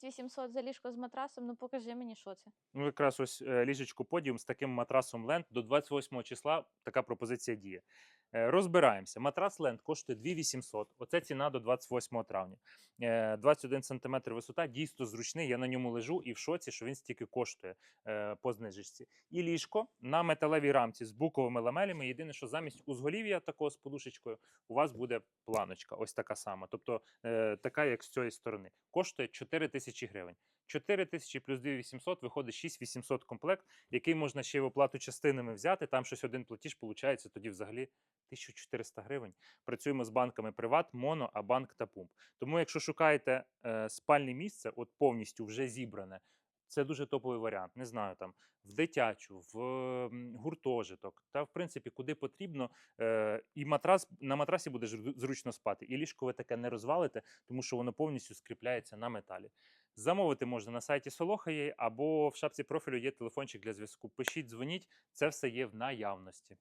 6800 за ліжко з матрасом, ну покажи мені, що це. Ну, якраз ось е, ліжечко подіум з таким матрасом Ленд до 28 числа така пропозиція діє. Е, Розбираємося. Матрас Ленд коштує 2800. Оце ціна до 28 травня. Е, 21 см висота, дійсно зручний. Я на ньому лежу і в шоці, що він стільки коштує е, по знижечці. І ліжко на металевій рамці з буковими ламелями. Єдине, що замість узголів'я такого з подушечкою у вас буде планочка, ось така сама. Тобто е, така, як з цієї сторони. Коштує 4 тисячі гривень. 4 тисячі плюс 2800 виходить 6800 комплект, який можна ще й в оплату частинами взяти. Там щось один платіж, получається тоді взагалі 1400 гривень. Працюємо з банками Приват, Моно, Абанк та Пумп. Тому, якщо шукаєте е, спальне місце, от повністю вже зібране, це дуже топовий варіант. Не знаю, там в дитячу, в гуртожиток, та в принципі, куди потрібно. Е, і матрас на матрасі буде зру- зручно спати. І ліжко ви таке не розвалите, тому що воно повністю скріпляється на металі. Замовити можна на сайті Солоха.є або в шапці профілю є телефончик для зв'язку. Пишіть, дзвоніть, це все є в наявності.